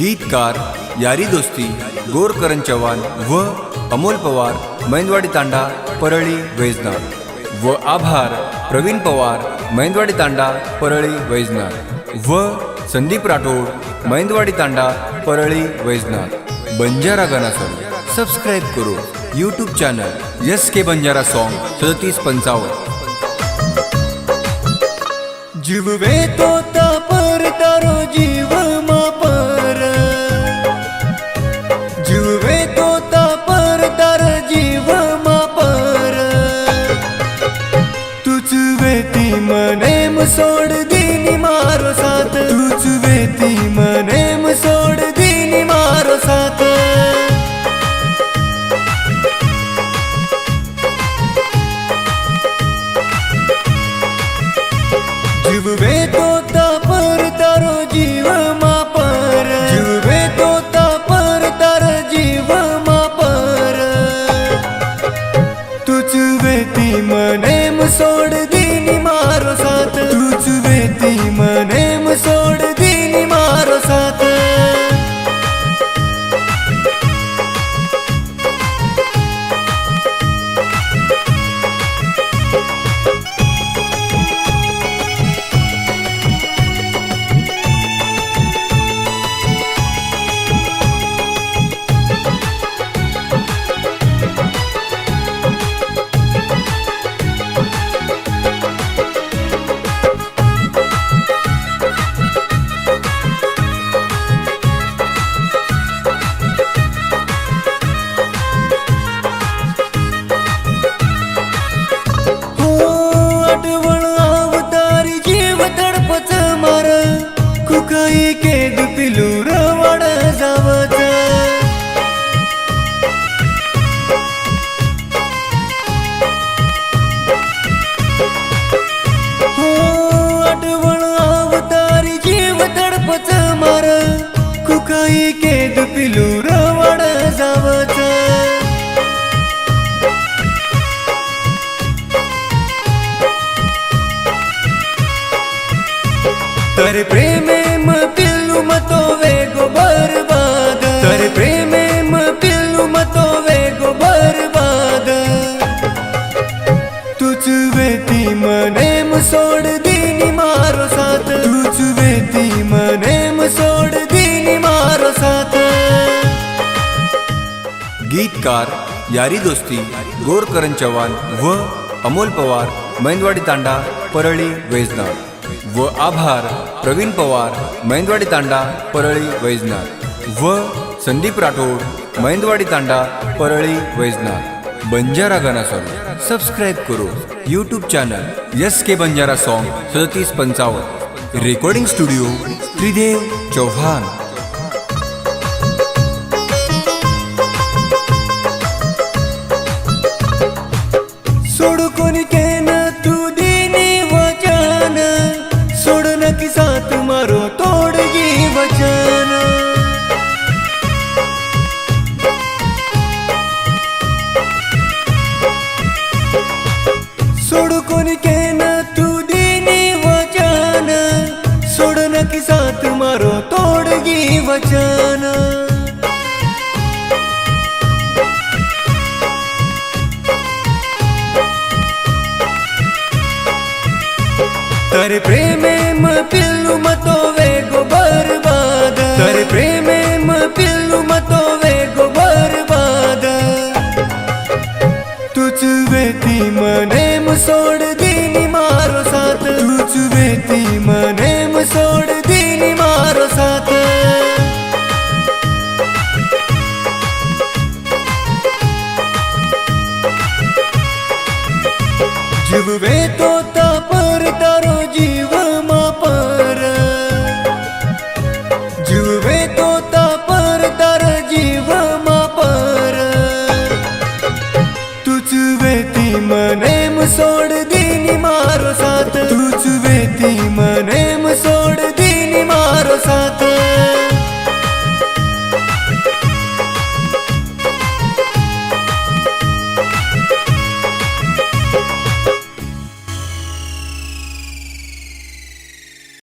गीतकार यारी दोस्ती गोरकरण चव्हाण व अमोल पवार मैंदवाडी तांडा परळी वैजनाथ. व आभार प्रवीण पवार मैंदवाडी तांडा परळी वैजनाथ. व संदीप राठोड मैंदवाडी तांडा परळी वैजनाथ. बंजारा गाना सॉन्ग सबस्क्राईब करू. YouTube channel S K Banjara song सदतीस पंचावन्न. जीववे तो पर तारो जीव मनेम कुकाई केद पिलूर वाड जावच हो आठवण अवतारी जीव तडपच मार. कुकाई केद पिलूर वाड जावच तर प्रेमे म पिल्लू मतो वेगो बरबाद। तर प्रेमे म पिल्लू मतो वेगो बरबाद। तुझ वेती मनेम सोड दिनी मारो साथ। तुझ वेती मनेम सोड दिनी मारो साथ। गीतकार यारी दोस्ती गोरकरण चव्हाण व अमोल पवार मैंदवाडी तांडा परळी वैजनाथ व आभार प्रवीण पवार मैंदवाडी तांडा परळी वैजनाथ. व संदीप राठोड मैंदवाडी तांडा परळी वैजनाथ. बंजारा गाना सॉन्ग सबस्क्राईब करू. यूट्यूब चॅनल यस के बंजारा सॉन्ग सदतीस पंचावन्न. Recording studio Tridev Chauhan. सोडू कोणी के की साथ मारो तोडगी वचन। तर प्रेमे म पिल्लू मतो वेग घडवे तो तापर तारो जीव मापर. जीवे तो तापर तार जीव मापर. तूच वेती मने सोड दिनी मारो साथ. तूच वेती मन